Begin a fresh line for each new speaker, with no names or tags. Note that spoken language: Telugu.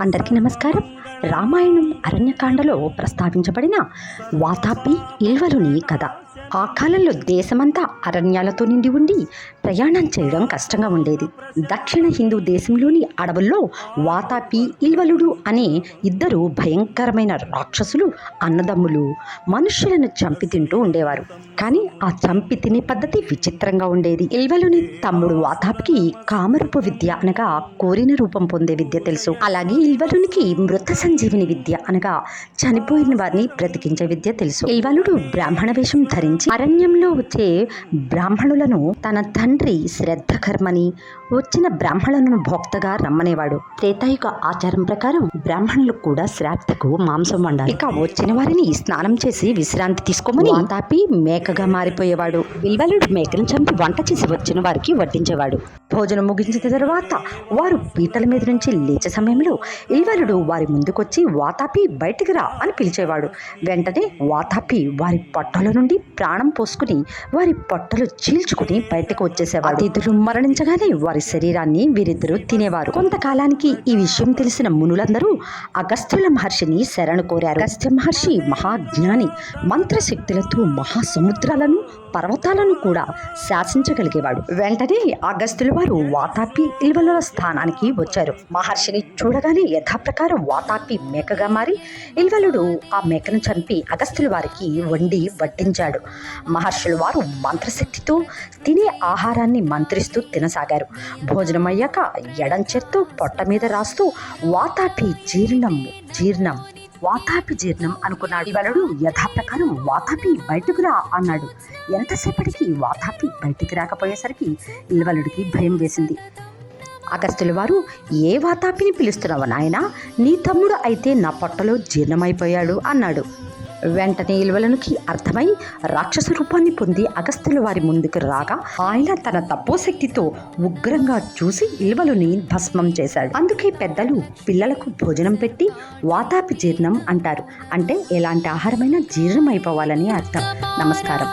అందరికీ నమస్కారం. రామాయణం అరణ్యకాండలో ప్రస్తావించబడిన వాతాపి ఇల్వలుని కథ. ఆ కాలంలో దేశమంతా అరణ్యాలతో నిండి ఉండి ప్రయాణం చేయడం కష్టంగా ఉండేది. దక్షిణ హిందూ దేశంలోని అడవుల్లో వాతాపి ఇల్వలుడు అనే ఇద్దరు భయంకరమైన రాక్షసులు అన్నదమ్ములు మనుష్యులను చంపి తింటూ ఉండేవారు. కానీ ఆ చంపి తినే పద్ధతి విచిత్రంగా ఉండేది. ఇల్వలుని తమ్ముడు వాతాపికి కామరూప విద్య అనగా కోరిన రూపం పొందే విద్య తెలుసు. అలాగే ఇల్వలునికి మృత సంజీవిని విద్య అనగా చనిపోయిన వారిని బ్రతికించే విద్య తెలుసు. ఇల్వలుడు బ్రాహ్మణ వేషం ధరించి అరణ్యంలో వచ్చే బ్రాహ్మణులను తన తండ్రి తండ్రి శ్రద్ధకర్మని వచ్చిన బ్రాహ్మణులను భోక్తగా రమ్మనేవాడు. త్రేతాయుగ ఆచారం ప్రకారం బ్రాహ్మణులు కూడా శ్రాద్ధకు మాంసం వండాలి. ఇక వచ్చిన వారిని స్నానం చేసి విశ్రాంతి తీసుకోమని తాపి మేకగా మారిపోయేవాడు. బిల్వలుడు మేకను చంపి వంట చేసి వచ్చిన వారికి వడ్డించేవాడు. భోజనం ముగించిన తర్వాత వారు పీటల మీద నుంచి లేచే సమయంలో ఇల్వలుడు వారి ముందుకొచ్చి వాతాపి బయటికి రా అని పిలిచేవాడు. వెంటనే వాతాపి వారి పొట్టల నుండి ప్రాణం పోసుకుని వారి పొట్టలు చీల్చుకుని బయటకు వచ్చేసి వచ్చేసేవాడు అతిథులు మరణించగానే వారి శరీరాన్ని వీరిద్దరూ తినేవారు. కొంతకాలానికి ఈ విషయం తెలిసిన మునులందరూ అగస్త్యుల మహర్షిని శరణు కోరారు. అగస్త్య మహర్షి మహాజ్ఞాని మంత్రశక్తులతో మహాసముద్రాలను పర్వతాలను కూడా శాసించగలిగేవాడు. వెంటనే అగస్త్యుల వారు వాతాపి ఇల్వలుల స్థానానికి వచ్చారు. మహర్షిని చూడగానే యథాప్రకారం వాతాపి మేకగా మారి ఇల్వలుడు ఆ మేకను చంపి అగస్త్యుల వారికి వండి వడ్డించాడు. మహర్షుల వారు మంత్రశక్తితో తినే ఆహారాన్ని మంత్రిస్తూ తినసాగారు. భోజనం అయ్యాక ఎడం చేత్తో పొట్ట మీద రాస్తూ వాతాపి జీర్ణం జీర్ణం వాతాపి జీర్ణం అనుకున్నాడు. ఇవలుడు యథాప్రకారం వాతాపి బయటకు రా అన్నాడు. ఎంతసేపటికి వాతాపి బయటికి రాకపోయేసరికి ఇల్వలుడికి భయం వేసింది. అగస్తుల వారు ఏ వాతాపిని పిలుస్తున్నావు నాయనా? నీ తమ్ముడు అయితే నా పొట్టలో జీర్ణమైపోయాడు అన్నాడు. వెంటనే ఇలువలనుకి అర్థమై రాక్షస రూపాన్ని పొంది అగస్త్యుల వారి ముందుకు రాగా ఆయన తన తపోశక్తితో ఉగ్రంగా చూసి ఇలువలుని భస్మం చేశాడు. అందుకే పెద్దలు పిల్లలకు భోజనం పెట్టి వాతాపి జీర్ణం అంటారు. అంటే ఎలాంటి ఆహారమైనా జీర్ణం అయిపోవాలని అర్థం. నమస్కారం.